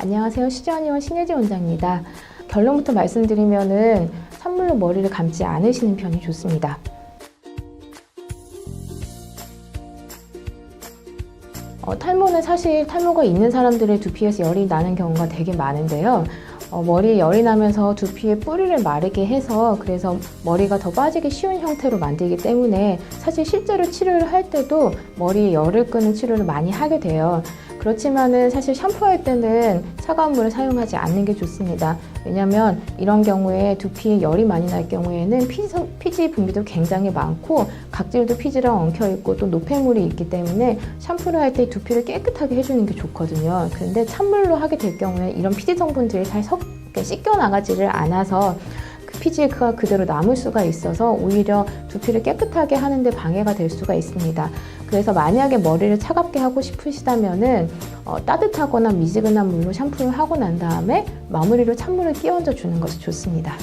안녕하세요. 시즈원의원 신혜지 원장입니다. 결론부터 말씀드리면은 찬물로 머리를 감지 않으시는 편이 좋습니다. 어, 탈모는 사실 탈모가 있는 사람들의 두피에서 열이 나는 경우가 되게 많은데요. 어, 머리에 열이 나면서 두피의 뿌리를 마르게 해서 그래서 머리가 더 빠지기 쉬운 형태로 만들기 때문에 사실 실제로 치료를 할 때도 머리에 열을 끄는 치료를 많이 하게 돼요. 그렇지만은 사실 샴푸할 때는 차가운 물을 사용하지 않는 게 좋습니다. 왜냐하면 이런 경우에 두피에 열이 많이 날 경우에는 피지, 성- 피지 분비도 굉장히 많고 각질도 피지랑 엉켜 있고 또 노폐물이 있기 때문에 샴푸를 할 때 두피를 깨끗하게 해주는 게 좋거든요. 그런데 찬물로 하게 될 경우에 이런 피지 성분들이 잘 섞, 이렇게 씻겨 나가지를 않아서 그 피지가 그대로 남을 수가 있어서 오히려 두피를 깨끗하게 하는데 방해가 될 수가 있습니다. 그래서 만약에 머리를 차갑게 하고 싶으시다면은 어, 따뜻하거나 미지근한 물로 샴푸를 하고 난 다음에 마무리로 찬물을 끼얹어 주는 것이 좋습니다.